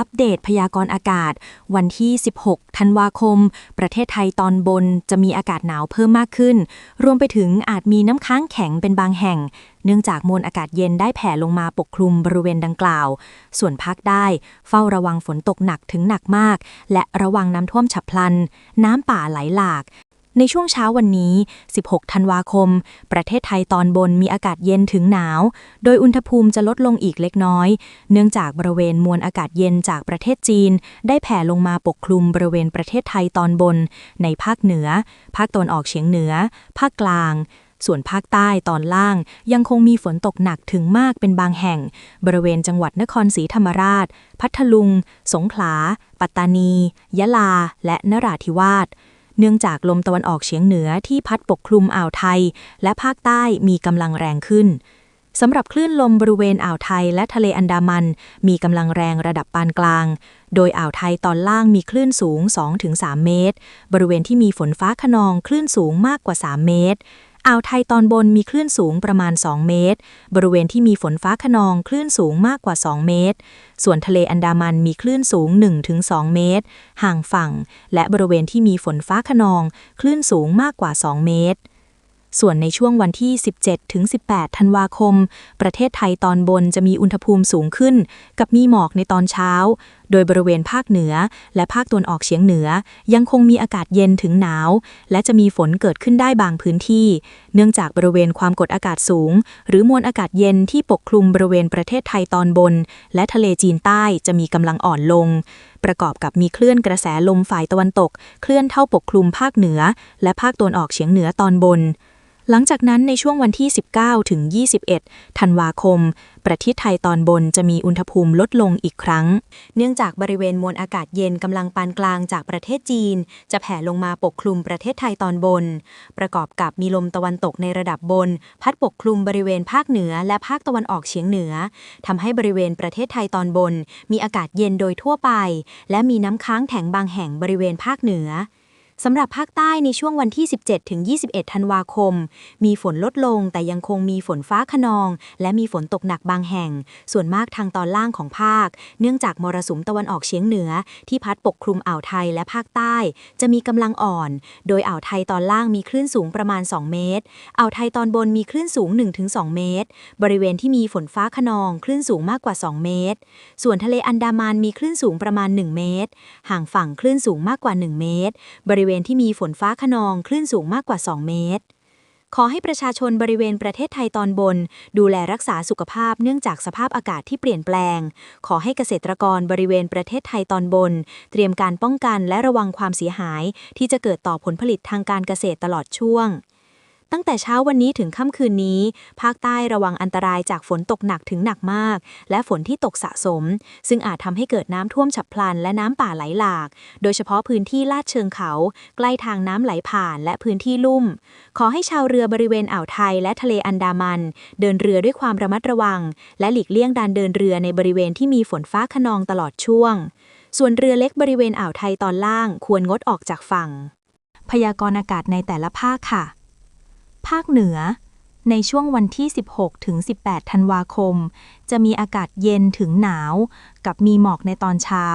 อัปเดตพยากรณ์อากาศ วันที่ 16 ธันวาคม ประเทศไทยตอนบนจะมีอากาศหนาวเพิ่มมากขึ้น รวมไปถึงอาจมีน้ำค้างแข็งเป็นบางแห่ง เนื่องจากมวลอากาศเย็นได้แผ่ลงมาปกคลุมบริเวณดังกล่าว ส่วนภาคใต้เฝ้าระวังฝนตกหนักถึงหนักมาก และระวังน้ำท่วมฉับพลัน น้ำป่าไหลหลาก ในช่วงเช้าวันนี้ 16 ธันวาคม ประเทศไทยตอนบนมีอากาศเย็นถึงหนาว โดยอุณหภูมิจะลดลงอีกเล็กน้อย เนื่องจากบริเวณมวลอากาศเย็นจากประเทศจีน ได้แผ่ลงมาปกคลุมบริเวณประเทศไทยตอนบน ในภาคเหนือ ภาคตะวันออกเฉียงเหนือ ภาคกลาง ส่วนภาคใต้ตอนล่างยังคงมีฝนตกหนักถึงมากเป็นบางแห่ง บริเวณจังหวัดนครศรีธรรมราช พัทลุง สงขลา ปัตตานี ยะลา และนราธิวาส เนื่องจากลมตะวันออกเฉียงเหนือที่พัดปกคลุมอ่าวไทย และภาคใต้มีกำลังแรงขึ้นสำหรับคลื่นลมบริเวณอ่าวไทยและทะเลอันดามัน มีกำลังแรงระดับปานกลาง โดยอ่าวไทยตอนล่างมีคลื่นสูง 2-3 เมตร บริเวณที่มีฝนฟ้าขนองคลื่นสูงมากกว่า 3 เมตร อ่าวไทยตอนบนมีคลื่นสูงประมาณ 2 เมตร บริเวณที่มีฝนฟ้าขนองคลื่นสูงมากกว่า 2 เมตร ส่วนทะเลอันดามันมีคลื่นสูง 1-2 เมตร ห่างฝั่ง และบริเวณที่มีฝนฟ้าขนอง คลื่นสูงมากกว่า 2 เมตรส่วนในช่วงวันที่ 17 ถึง 18 ธันวาคม ประเทศไทยตอนบนจะมีอุณหภูมิสูงขึ้น กับมีหมอกในตอนเช้า โดยบริเวณภาคเหนือ และภาคตะวันออกเฉียงเหนือ ยังคงมีอากาศเย็นถึงหนาว และจะมีฝนเกิดขึ้นได้บางพื้นที่ เนื่องจากบริเวณความกดอากาศสูง หรือมวลอากาศเย็นที่ปกคลุมบริเวณประเทศไทยตอนบน และทะเลจีนใต้จะมีกำลังอ่อนลง ประกอบกับมีคลื่นกระแสลมฝ่ายตะวันตก เคลื่อนเท่าปกคลุมภาคเหนือ และภาคตะวันออกเฉียงเหนือตอนบน หลังจากนั้นในช่วงวันที่ 19 ถึง 21 ธันวาคม ประเทศไทยตอนบนจะมีอุณหภูมิลดลงอีกครั้ง เนื่องจากบริเวณมวลอากาศเย็นกำลังปานกลางจากประเทศจีน จะแผ่ลงมาปกคลุมประเทศไทยตอนบน ประกอบกับมีลมตะวันตกในระดับบน พัดปกคลุมบริเวณภาคเหนือและภาคตะวันออกเฉียงเหนือทำให้บริเวณประเทศไทยตอนบน มีอากาศเย็นโดยทั่วไป และมีน้ำค้างแข็งบางแห่งบริเวณภาคเหนือ สำหรับภาคใต้ในช่วงวันที่ 17 ถึง 21 ธันวาคม มีฝนลดลงแต่ยังคงมีฝนฟ้าขนอง และมีฝนตกหนักบางแห่ง ส่วนมากทางตอนล่างของภาค เนื่องจากมรสุมตะวันออกเฉียงเหนือ ที่พัดปกคลุมอ่าวไทยและภาคใต้ จะมีกำลังอ่อน โดยอ่าวไทยตอนล่างมีคลื่นสูงประมาณ 2 เมตร อ่าวไทยตอนบนมีคลื่นสูง 1-2 เมตร บริเวณที่มีฝนฟ้าขนองคลื่นสูงมากกว่า 2 เมตร ส่วนทะเลอันดามันมีคลื่นสูงประมาณ 1 เมตร ห่างฝั่งคลื่นสูงมากกว่า 1 เมตร บริเวณที่มีฝนฟ้าขนองคลื่นสูงมากกว่า 2 เมตร ขอให้ประชาชนบริเวณประเทศไทยตอนบน ดูแลรักษาสุขภาพเนื่องจากสภาพอากาศที่เปลี่ยนแปลง ขอให้เกษตรกรบริเวณประเทศไทยตอนบน เตรียมการป้องกันและระวังความเสียหาย ที่จะเกิดต่อผลผลิตทางการเกษตรตลอดช่วง ตั้งแต่เช้าวันนี้ถึงค่ำคืนนี้ ภาคใต้ระวังอันตรายจากฝนตกหนักถึงหนักมาก และฝนที่ตกสะสม ซึ่งอาจทำให้เกิดน้ำท่วมฉับพลัน และน้ำป่าไหลหลาก โดยเฉพาะพื้นที่ลาดเชิงเขา ใกล้ทางน้ำไหลผ่านและพื้นที่ลุ่ม ขอให้ชาวเรือบริเวณอ่าวไทยและทะเลอันดามัน เดินเรือด้วยความระมัดระวัง และหลีกเลี่ยงการเดินเรือในบริเวณที่มีฝนฟ้าขนองตลอดช่วง ส่วนเรือเล็กบริเวณอ่าวไทยตอนล่าง ควรงดออกจากฝั่ง พยากรณ์อากาศในแต่ละภาคค่ะ ภาคเหนือ ในช่วงวันที่ 16 ถึง 18 ธันวาคม จะมีอากาศเย็นถึงหนาว กับมีหมอกในตอนเช้า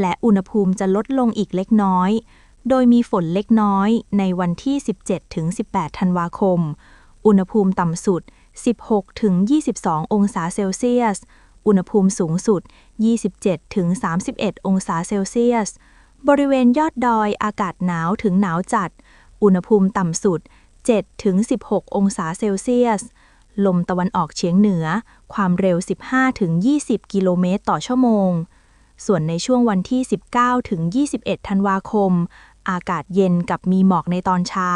และอุณหภูมิจะลดลงอีกเล็กน้อย โดยมีฝนเล็กน้อยในวันที่ 17 ถึง 18 ธันวาคม อุณหภูมิต่ำสุด 16 ถึง 22 องศาเซลเซียส อุณหภูมิสูงสุด 27 ถึง 31 องศาเซลเซียส บริเวณยอดดอยอากาศหนาวถึงหนาวจัด อุณหภูมิต่ำสุด 7ถึง16 องศาเซลเซียส ลมตะวันออกเฉียงเหนือ ความเร็ว 15ถึง20 กิโลเมตรต่อชั่วโมง ส่วนในช่วงวันที่ 19ถึง21 ธันวาคม อากาศเย็นกับมีหมอกในตอนเช้า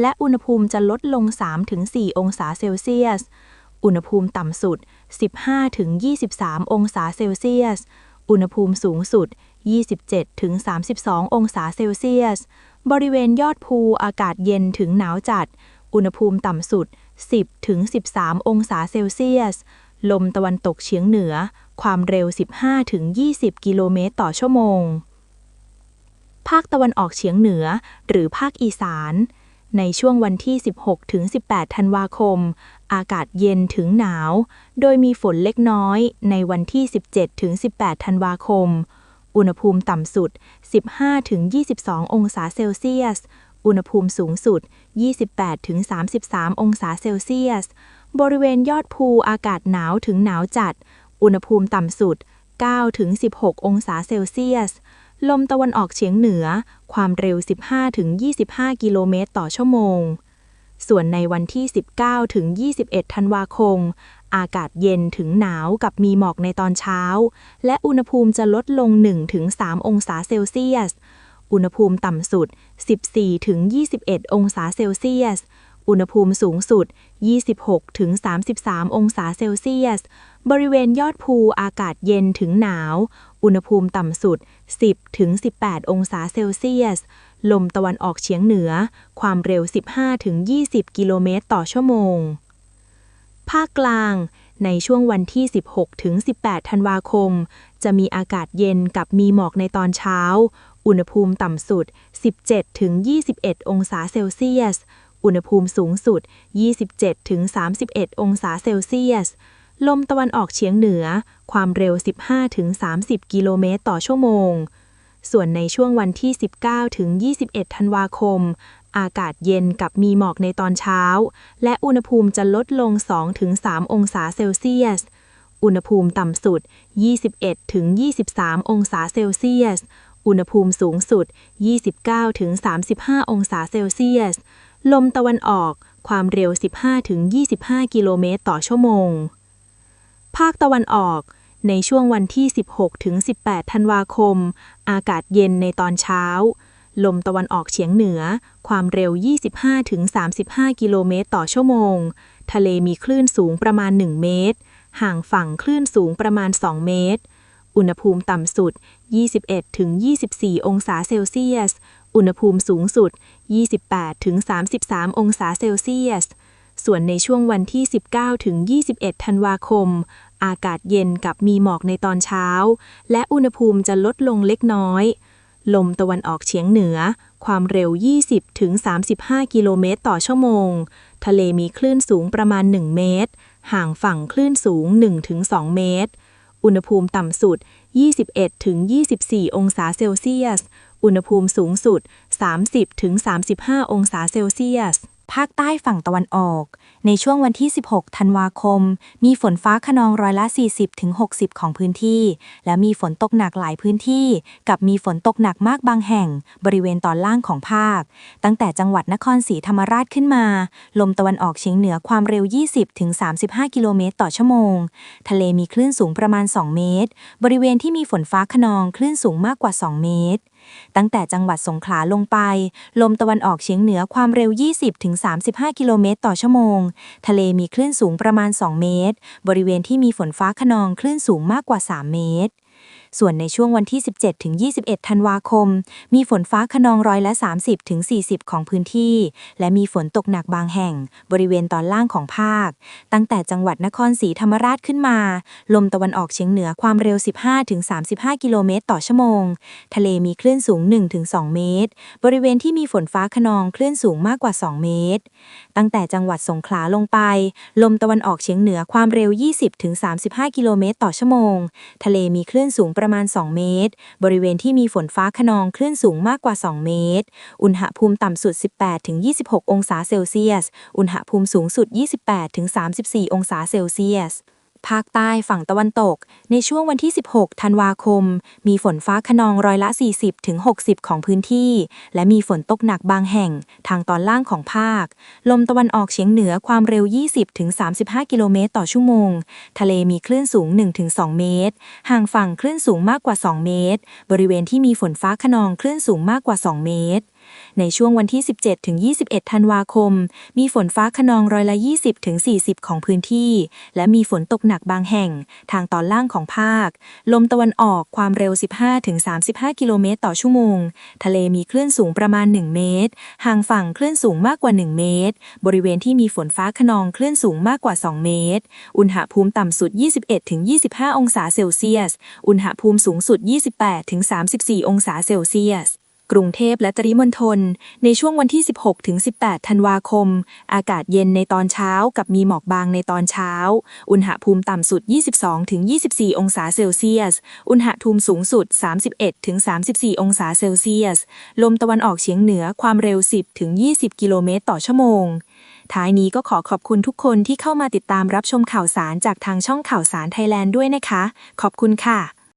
และอุณหภูมิจะลดลง3ถึง4องศาเซลเซียส อุณหภูมิต่ำสุด 15ถึง23 องศาเซลเซียส อุณหภูมิสูงสุด 27ถึง32 องศาเซลเซียส บริเวณยอดภูอากาศเย็นถึงหนาวจัด อุณหภูมิต่ำสุด 10ถึง13 องศาเซลเซียส ลมตะวันตกเฉียงเหนือ ความเร็ว 15ถึง20 กิโลเมตรต่อชั่วโมง ภาคตะวันออกเฉียงเหนือ หรือภาคอีสาน ในช่วงวันที่ 16ถึง18 ธันวาคม อากาศเย็นถึงหนาว โดยมีฝนเล็กน้อย ในวันที่ 17ถึง18 ธันวาคม อุณหภูมิต่ำสุด 15-22 องศาเซลเซียส อุณหภูมิสูงสุด 28-33 องศาเซลเซียส บริเวณยอดภูอากาศหนาวถึงหนาวจัด อุณหภูมิต่ำสุด 9-16 องศาเซลเซียส ลมตะวันออกเฉียงเหนือ ความเร็ว 15-25 กิโลเมตรต่อชั่วโมงส่วนในวันที่ 19 ถึง 21 ธันวาคม อากาศเย็นถึงหนาวกับมีหมอกในตอนเช้า และอุณหภูมิจะลดลง1ถึง3องศาเซลเซียส อุณหภูมิต่ำสุด 14ถึง21 องศาเซลเซียส อุณหภูมิสูงสุด 26ถึง33 องศาเซลเซียส บริเวณยอดภูอากาศเย็นถึงหนาว อุณหภูมิต่ำสุด 10ถึง18 องศาเซลเซียส ลมตะวันออกเฉียงเหนือ ความเร็ว 15ถึง20 กิโลเมตรต่อชั่วโมง ภาคกลาง ในช่วงวันที่ 16 ถึง 18 ธันวาคม จะมีอากาศเย็นกับมีหมอกในตอนเช้า อุณหภูมิต่ำสุด 17 ถึง 21 องศาเซลเซียส อุณหภูมิสูงสุด 27 ถึง 31 องศาเซลเซียส ลมตะวันออกเฉียงเหนือ ความเร็ว 15 ถึง 30 กิโลเมตรต่อชั่วโมงส่วนในช่วงวันที่ 19 ถึง 21 ธันวาคม อากาศเย็นกับมีหมอกในตอนเช้า และอุณหภูมิจะลดลง2ถึง3องศาเซลเซียส อุณหภูมิต่ำสุด 21ถึง23 องศาเซลเซียส อุณหภูมิสูงสุด 29ถึง35 องศาเซลเซียส ลมตะวันออกความเร็ว 15ถึง25 กิโลเมตรต่อชั่วโมง ภาคตะวันออกในช่วงวันที่ 16ถึง18 ธันวาคม อากาศเย็นในตอนเช้า ลมตะวันออกเฉียงเหนือ ความเร็ว 25-35 กิโลเมตรต่อชั่วโมง ทะเลมีคลื่นสูงประมาณ 1 เมตร ห่างฝั่งคลื่นสูงประมาณ 2 เมตร อุณหภูมิต่ำสุด 21-24 องศาเซลเซียส อุณหภูมิสูงสุด 28-33 องศาเซลเซียส ส่วนในช่วงวันที่ 19-21 ธันวาคมอากาศเย็นกับมีหมอกในตอนเช้า และอุณหภูมิจะลดลงเล็กน้อย ลมตะวันออกเฉียงเหนือ ความเร็ว 20-35 กิโลเมตรต่อชั่วโมง ทะเลมีคลื่นสูงประมาณ 1 เมตร ห่างฝั่งคลื่นสูง 1-2 เมตร อุณหภูมิต่ำสุด 21-24 องศาเซลเซียส อุณหภูมิสูงสุด 30-35 องศาเซลเซียส ภาคใต้ฝั่งตะวันออก ในช่วงวันที่ 16 ธันวาคม มีฝนฟ้าขนองร้อยละ 40ถึง60 ของพื้นที่ และมีฝนตกหนักหลายพื้นที่ กับมีฝนตกหนักมากบางแห่ง บริเวณตอนล่างของภาค ตั้งแต่จังหวัดนครศรีธรรมราชขึ้นมา ลมตะวันออกเฉียงเหนือความเร็ว 20ถึง35 กิโลเมตรต่อชั่วโมง ทะเลมีคลื่นสูงประมาณ 2 เมตร บริเวณที่มีฝนฟ้าขนองคลื่นสูงมากกว่า 2 เมตรตั้งแต่จังหวัดสงขลาลงไป ลมตะวันออกเฉียงเหนือความเร็ว 20-35 กิโลเมตรต่อชั่วโมง ทะเลมีคลื่นสูงประมาณ 2 เมตร บริเวณที่มีฝนฟ้าขนองคลื่นสูงมากกว่า 3 เมตร ส่วนในช่วงวันที่ 17 ถึง 21 ธันวาคม มีฝนฟ้าขนองร้อยละ 30 ถึง 40 ของพื้นที่ และมีฝนตกหนักบางแห่ง บริเวณตอนล่างของภาค ตั้งแต่จังหวัดนครศรีธรรมราชขึ้นมา ลมตะวันออกเฉียงเหนือความเร็ว 15 ถึง 35 กิโลเมตรต่อชั่วโมง ทะเลมีคลื่นสูง1-2เมตร บริเวณที่มีฝนฟ้าขนองคลื่นสูงมากกว่า 2 เมตร ตั้งแต่จังหวัดสงขลาลงไป ลมตะวันออกเฉียงเหนือความเร็ว 20-35 กิโลเมตรต่อชั่วโมง ทะเลมีคลื่นสูงประมาณ 2 เมตร บริเวณที่มีฝนฟ้าขนองคลื่นสูงมากกว่า 2 เมตร อุณหภูมิต่ำสุด 18-26 องศาเซลเซียส อุณหภูมิสูงสุด 28-34 องศาเซลเซียส ภาคใต้ฝั่งตะวันตก ในช่วงวันที่ 16 ธันวาคม มีฝนฟ้าขนองร้อยละ 40ถึง60ของพื้นที่ และมีฝนตกหนักบางแห่งทางตอนล่างของภาค ลมตะวันออกเฉียงเหนือความเร็ว 20ถึง35กิโลเมตรต่อชั่วโมง ทะเลมีคลื่นสูง 1-2 เมตร ห่างฝั่งคลื่นสูงมากกว่า 2 เมตร บริเวณที่มีฝนฟ้าขนองคลื่นสูงมากกว่า 2 เมตร ในช่วงวันที่ 17ถึง21 ธันวาคม มีฝนฟ้าขนองร้อยละ 20ถึง40 ของพื้นที่ และมีฝนตกหนักบางแห่ง ทางตอนล่างของภาค ลมตะวันออกความเร็ว 15ถึง35 กิโลเมตรต่อชั่วโมง ทะเลมีคลื่นสูงประมาณ 1 เมตร ห่างฝั่งคลื่นสูงมากกว่า 1 เมตร บริเวณที่มีฝนฟ้าขนองคลื่นสูงมากกว่า 2 เมตร อุณหภูมิต่ำสุด 21ถึง25 องศาเซลเซียส อุณหภูมิสูงสุด 28ถึง34 องศาเซลเซียส กรุงเทพและปริมณฑลในช่วงวันที่ 16ถึง18 ธันวาคม อากาศเย็นในตอนเช้ากับมีหมอกบางในตอนเช้า อุณหภูมิต่ำสุด 22ถึง24 องศาเซลเซียส อุณหภูมิสูงสุด 31ถึง34 องศาเซลเซียส ลมตะวันออกเฉียงเหนือความเร็ว 10ถึง20 กิโลเมตรต่อชั่วโมงท้ายนี้ก็ขอขอบคุณทุกคนที่เข้ามาติดตามรับชมข่าวสารจากทางช่องข่าวสารไทยแลนด์ด้วยนะคะ ขอบคุณค่ะ